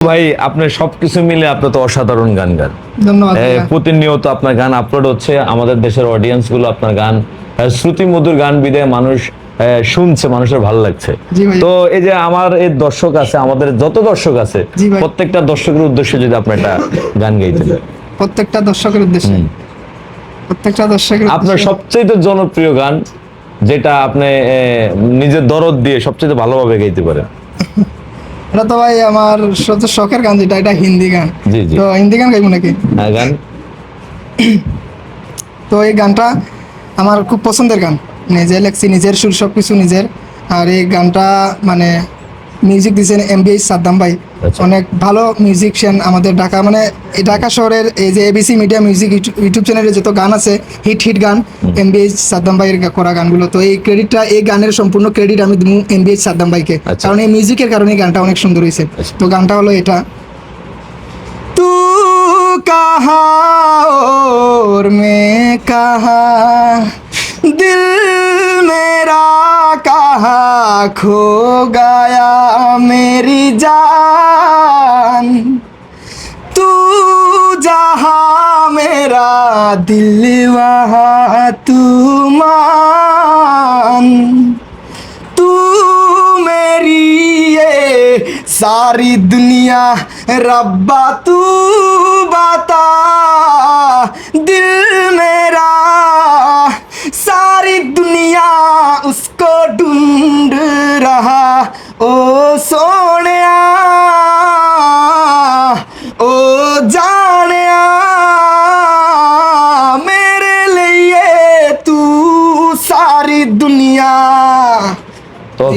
ভাই আপনি সবকিছু মিলে আপনি তো অসাধারণ গান গান। প্রতিনিয়ত আপনার গান আপলোড হচ্ছে আমাদের দেশের অডিয়েন্সগুলো আপনার গান শ্রুতি মধুর গান বিদে মানুষ শুনছে মানুষের ভালো লাগছে। তো এই যে আমার এই দর্শক আছে আমাদের যত দর্শক আছে প্রত্যেকটা দর্শকের উদ্দেশ্যে যদি আপনি একটা গান গাইতেন। প্রত্যেকটা দর্শকের উদ্দেশ্যে। প্রত্যেকটা দর্শকের আপনার সবচেয়ে জনপ্রিয় গান যেটা আপনি নিজের দরদ দিয়ে সবচেয়ে ভালোভাবে গাইতে পারেন। এটা তো ভাই আমার সবচেয়ে শখের গান যেটা এটা হিন্দি গান। তো হিন্দি গান গাইবো নাকি? হ্যাঁ গান। তো এই গানটা আমার খুব পছন্দের গান। নিজে লেখছি নিজের সুর সব কিছু নিজের। আর এই গানটা মানে মিউজিক দিয়েছেন এম বি সাদ্দাম ভাই। আচ্ছা। অনেক ভালো মিউজিকশিয়ান আমাদের ঢাকা মানে ঢাকা শহরের এই যে এবিসি মিডিয়া মিউজিক ইউটিউব চ্যানেলে যত গান আছে হিট হিট গান এম বি এইচ সাদ্দাম ভাইয়ের করা গানগুলো। তো এই ক্রেডিটটা এই গানের সম্পূর্ণ ক্রেডিট আমি দিব এম বি এইচ সাদ্দাম ভাইকে। আচ্ছা। কারণ এই মিউজিকের কারণে গানটা অনেক সুন্দর হয়েছে। আচ্ছা। তো গানটা হলো এটা। তু কাহা ওর মে কাহা खो गया मेरी जान। तू जहाँ मेरा दिल, वहाँ तू मान। तू मेरी ये सारी दुनिया, रब्बा, तू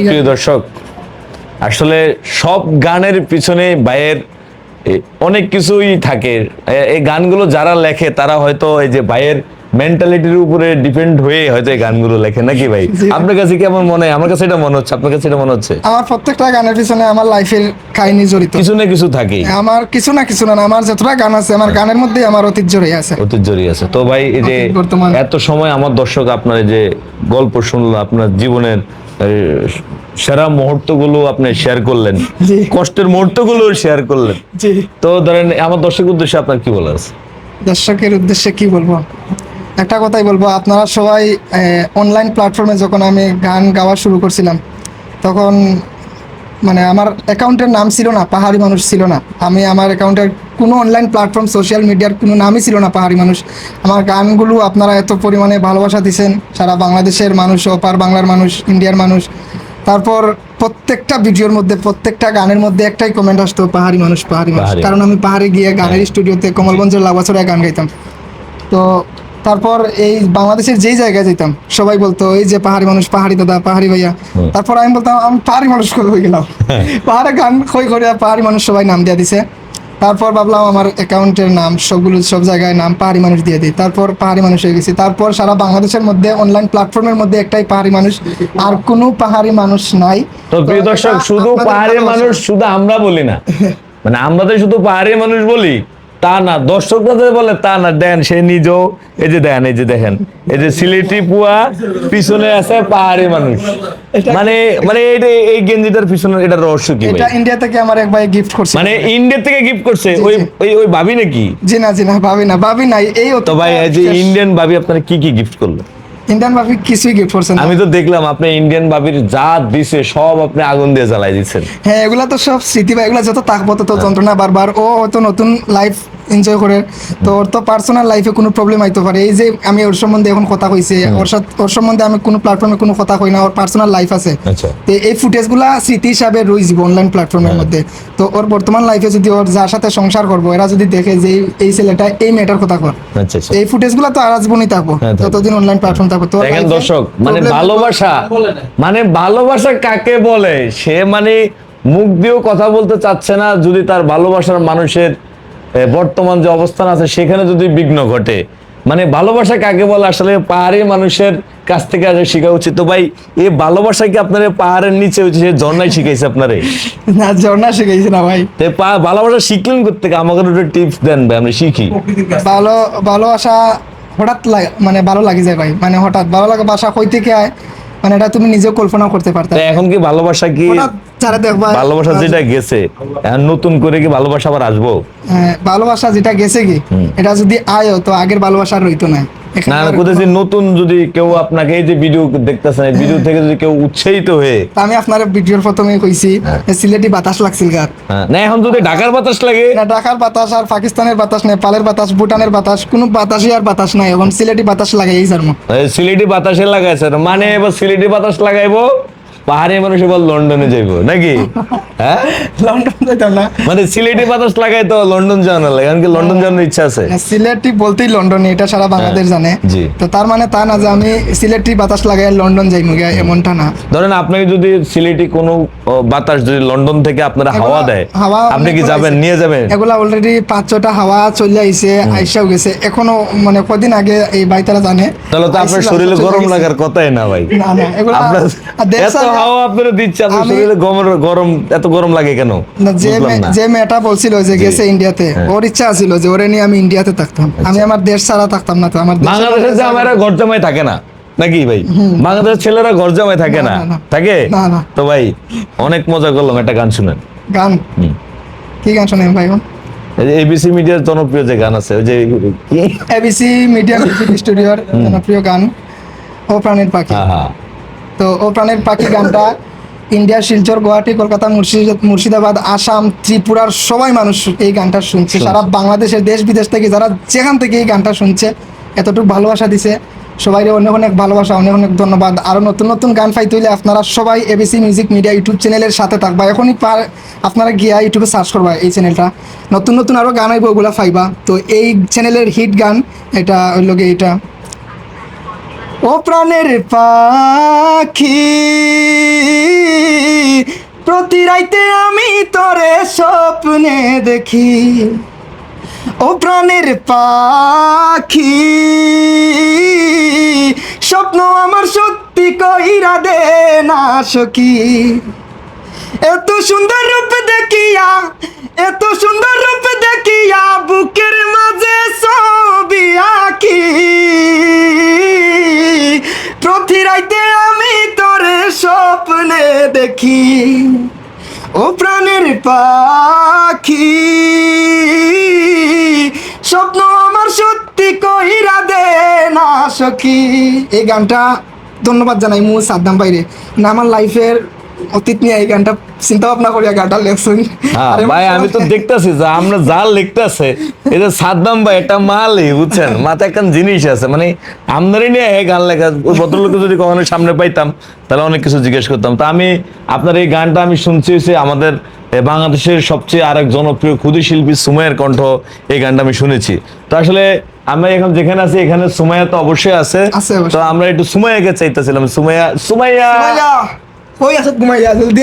প্রিয় দর্শক আসলে সব গানের পিছনে ভাইয়ের অনেক কিছুই থাকে। এই গানগুলো যারা লেখে তারা হয়তো এই যে ভাইয়ের মেন্টালিটির উপরে ডিপেন্ড হয়ে হয়তো এই গানগুলো লেখে। নাকি ভাই? আপনার কাছে কেমন মনে হয়? আমার কাছে এটা মনে হচ্ছে আপনার কাছে এটা মনে হচ্ছে? আমার প্রত্যেকটা গানের পিছনে আমার লাইফের কাহিনী জড়িত। কিছু না কিছু থাকে আমার কিছু না কিছু না আমার যতটা গান আছে আমার গানের মধ্যে আমার অতীত জড়িয়ে আছে। অতীত জড়িয়ে আছে। তো ভাই এই যে। এত সময় আমার দর্শক আপনার এই যে গল্প শুনলো আপনার জীবনের সেরা মুহূর্তগুলো আপনি শেয়ার করলেন। কষ্টের মুহূর্তগুলো শেয়ার করলেন। জি। তো ধরেন আমার দর্শক উদ্দেশ্যে আপনার কি বলার আছে? দর্শকের উদ্দেশ্যে কি বলব? একটা কথাই বলব আপনারা সবাই অনলাইন প্ল্যাটফর্মে যখন আমি গান গাওয়া শুরু করছিলাম তখন মানে আমার অ্যাকাউন্টের নাম ছিল না পাহাড়ি মানুষ ছিল না। আমি আমার অ্যাকাউন্টের কোনো অনলাইন প্ল্যাটফর্ম সোশ্যাল মিডিয়ার কোনো নামই ছিল না পাহাড়ি মানুষ। আমার গানগুলো আপনারা এত পরিমাণে ভালোবাসা দিচ্ছেন সারা বাংলাদেশের মানুষ ওপার বাংলার মানুষ ইন্ডিয়ার মানুষ। তারপর প্রত্যেকটা ভিডিওর মধ্যে প্রত্যেকটা গানের মধ্যে একটাই কমেন্ট আসতো পাহাড়ি মানুষ পাহাড়ি মানুষ। কারণ আমি পাহাড়ে গিয়ে গানের স্টুডিওতে কমলগঞ্জের লাভাছড়ায় গান গাইতাম। তো তারপর এই বাংলাদেশের যেই জায়গায় যেতাম সবাই বলতো এই যে পাহাড়ি মানুষ পাহাড়ি দাদা পাহাড়ি ভাইয়া। তারপর আমি বলতাম আমি পাহাড়ি মানুষ করে হয়ে গেলাম? পাহাড়ে গান কই করে পাহাড়ি মানুষ সবাই নাম দিয়ে দিছে। তারপর ভাবলাম আমার অ্যাকাউন্টের নাম সবগুলো সব জায়গায় নাম পাহাড়ি মানুষ দিয়ে দিই। তারপর পাহাড়ি মানুষ হয়ে গেছি। তারপর সারা বাংলাদেশের মধ্যে অনলাইন প্ল্যাটফর্মের মধ্যে একটাই পাহাড়ি মানুষ। আর কোনো পাহাড়ি মানুষ নাই। তো প্রিয় দর্শক শুধু পাহাড়ি মানুষ শুধু আমরা বলি না। মানে আমরা তো শুধু পাহাড়ি মানুষ বলি। তা না দর্শকরা যে বলে তা না দেন সে নিজেও এই যে দেন এই যে দেখেন এই যে সিলেটি পুয়া পিছনে আছে পাহাড়ি মানুষ। মানে মানে এইটা এই গেঞ্জিটার পিছনে এটা রহস্য কি এটা ইন্ডিয়া থেকে আমার এক ভাই গিফট করছে। মানে ইন্ডিয়া থেকে গিফট করছে ওই ওই ওই ভাবি নাকি? জি না জি না ভাবি না ভাবি না এই তো ভাই এই যে ইন্ডিয়ান ভাবি আপনারা কি কি গিফট করল? ইন্ডিয়ান ভাবি কিছুই গিফট করছেন আমি তো দেখলাম আপনি ইন্ডিয়ান ভাবির যা দিছে সব আপনি আগুন দিয়ে জ্বালাই দিচ্ছেন। হ্যাঁ এগুলা তো সব স্মৃতি বা এগুলা যত তাকবো তত যন্ত্রণা বারবার ও হয়তো নতুন লাইফ এনজয় করে তো ওর তো পার্সোনাল লাইফে কোনো প্রবলেম আইতে পারে। এই যে আমি ওর সম্বন্ধে এখন কথা কইছি ওর সাথে ওর সম্বন্ধে আমি কোনো প্ল্যাটফর্মে কোনো কথা কই না ওর পার্সোনাল লাইফ আছে। আচ্ছা। তো এই ফুটেজগুলা স্মৃতি হিসাবে রয়ে যাব অনলাইন প্ল্যাটফর্মের মধ্যে। তো ওর বর্তমান লাইফে যদি ওর যার সাথে সংসার করব এরা যদি দেখে যে এই- ছেলেটা এই মেয়েটার কথা কর আচ্ছা আচ্ছা। এই ফুটেজগুলো তো আর জীবনই থাকব ততদিন অনলাইন প্ল্যাটফর্ম থাকব। তো দেখেন দর্শক মানে ভালোবাসা মানে ভালোবাসা কাকে বলে? সে মানে মুখ দিয়েও কথা বলতে চাচ্ছে না যদি তার ভালোবাসার মানুষের বর্তমান যে অবস্থান আছে সেখানে যদি বিঘ্ন ঘটে মানে ভালোবাসা কাকে বলে? আসলে পাহাড়ি মানুষের কাছ থেকে আসলে শেখা উচিত। তো ভাই এই ভালোবাসা কি আপনার পাহাড়ের নিচে হচ্ছে সে ঝর্ণায় শিখাইছে আপনারে? না ঝর্ণা শিখাইছে না ভাই। তো ভালোবাসা শিখলেন করতে আমাকে একটু টিপস দেন ভাই আমরা শিখি। ভালো ভালোবাসা হঠাৎ লাগে মানে ভালো লাগে যায় ভাই। মানে হঠাৎ ভালো লাগা বাসা কই থেকে আয়? মানে এটা তুমি নিজেও কল্পনা করতে পারতে এখন কি ভালোবাসা কি ছাড়া যারা দেখবা ভালোবাসা যেটা গেছে এখন নতুন করে কি ভালোবাসা আবার আসব? হ্যাঁ, ভালোবাসা যেটা গেছে কি এটা যদি আয়ও তো আগের ভালোবাসা আর রইতো না। না না কোথায় নতুন যদি কেউ আপনাকে এই যে ভিডিও দেখতেছেন এই ভিডিও থেকে যদি কেউ উৎসাহিত হয়ে আমি আপনার ভিডিওর প্রথমে কইছি সিলেটি বাতাস লাগছিল গাত হ্যাঁ, না এখন যদি ঢাকার বাতাস লাগে না ঢাকার বাতাস আর পাকিস্তানের বাতাস নেপালের বাতাস ভুটানের বাতাস কোনো বাতাসই আর বাতাস নাই এখন সিলেটি বাতাস লাগাই এই জার্ম সিলেটি বাতাসে লাগাইছে মানে এবার সিলেটি বাতাস লাগাইবো? পাহাড়ি মানুষ এবার লন্ডনে যাইবো নাকি? হ্যাঁ? লন্ডন যাইতাম না। মানে সিলেটি বাতাস লাগাই তো লন্ডন যাওয়ার লাগে এখন কি লন্ডন যাওয়ার ইচ্ছা আছে। সিলেটি বলতেই লন্ডনে এটা সারা বাংলাদেশ জানে। হ্যাঁ, তো তার মানে তা না যে আমি সিলেটি বাতাস লাগাই লন্ডন যাই মুগে এমনটা না। ধরেন আপনাকে যদি সিলেটি কোনো বাতাস যদি লন্ডন থেকে আপনারা হাওয়া দেয় হাওয়া আপনি কি যাবেন নিয়ে যাবেন? এগুলা অলরেডি পাঁচ ছটা হাওয়া চলে আইছে আইসাও গেছে। এখনও মানে কদিন আগে এই বাইতারা জানে। তাহলে তো আপনার শরীরে গরম লাগার কথাই না ভাই। না না এগুলা আপনার হাওয়া আপনারা দিচ্ছে আপনার শরীরে গরম গরম এত গরম লাগে কেন? যে মেয়েটা বলছিল যে গেছে ইন্ডিয়াতে ওর ইচ্ছা ছিল যে ওরে নিয়ে আমি ইন্ডিয়াতে থাকতাম। আমি আমার দেশ ছাড়া থাকতাম না তো আমার বাংলাদেশে যে আমার ঘর জামাই থাকে না নাকি ভাই? বাংলাদেশের ছেলেরা ঘর জামাই থাকে? না। থাকে। তো ভাই অনেক মজা করলাম একটা গান শুনেন। গান। কি গান শোনেন ভাই এবিসি মিডিয়ার জনপ্রিয় যে গান আছে ওই যে এবিসি মিডিয়া মিউজিক স্টুডিওর জনপ্রিয় গান ও প্রাণের পাখি। হ্যাঁ হ্যাঁ তো ও প্রাণের পাখি গানটা ইন্ডিয়ার শিলচর গুয়াহাটি কলকাতা মুর্শিদ মুর্শিদাবাদ আসাম ত্রিপুরার সবাই মানুষ এই গানটা শুনছে। সারা বাংলাদেশের দেশ বিদেশ থেকে যারা যেখান থেকে এই গানটা শুনছে এতটুকু ভালোবাসা দিছে। সবাই অনেক অনেক ভালোবাসা অনেক অনেক ধন্যবাদ। আরও নতুন নতুন গান পাইতে হইলে আপনারা সবাই এবিসি মিউজিক মিডিয়া ইউটিউব চ্যানেলের সাথে থাকবা। এখনই পার আপনারা গিয়া ইউটিউবে সার্চ করবা এই চ্যানেলটা নতুন নতুন আরও গান আইব ওগুলা পাইবা তো এই চ্যানেলের হিট গান এটা হইল গিয়ে এটা। ও প্রাণের পাখি, প্রতি রাইতে আমি তরে স্বপ্নে দেখি। ও প্রাণের পাখি, স্বপ্ন আমার সত্যি কইরা দে না সখী। এত সুন্দর রূপ দেখিয়া, এত সুন্দর রূপ দেখিয়া বুকের মাঝে ছবি আঁকি। প্রতি রাইতে আমি তোরে স্বপ্নে দেখি, ও প্রাণের পাখি। স্বপ্ন আমার সত্যি কইরা দে না সখী। এই গানটা ধন্যবাদ জানাই মু সাদ্দাম বাইরে না, আমার লাইফের অতীত নিয়ে এই গানটা চিন্তা ভাবনা করিয়া গানটা লেখছেন। হ্যাঁ ভাই আমি তো দেখতেছি যে আমরা যা লিখতেছে যে সাদ্দাম ভাই এটা মালই বুঝছেন? মাথায় একটা জিনিস আছে মানে আমদানি নিয়ে গান লেখা ওই ভদ্রলোককে যদি কখনো সামনে পাইতাম তাহলে অনেক কিছু জিজ্ঞেস করতাম। তো আমি আপনার এই গানটা আমি শুনছি আমাদের বাংলাদেশের সবচেয়ে আরেক জনপ্রিয় ক্ষুদি শিল্পী সুমাইয়ের কণ্ঠ এই গানটা আমি শুনেছি। তো আসলে আমরা এখন যেখানে আছি এখানে সুমাইয়া তো অবশ্যই আছে। আছে তো আমরা একটু সুমাইয়াকে চাইতেছিলাম। সুমাইয়া! সুমাইয়া! কই আছে ঘুমাইয়া জলদি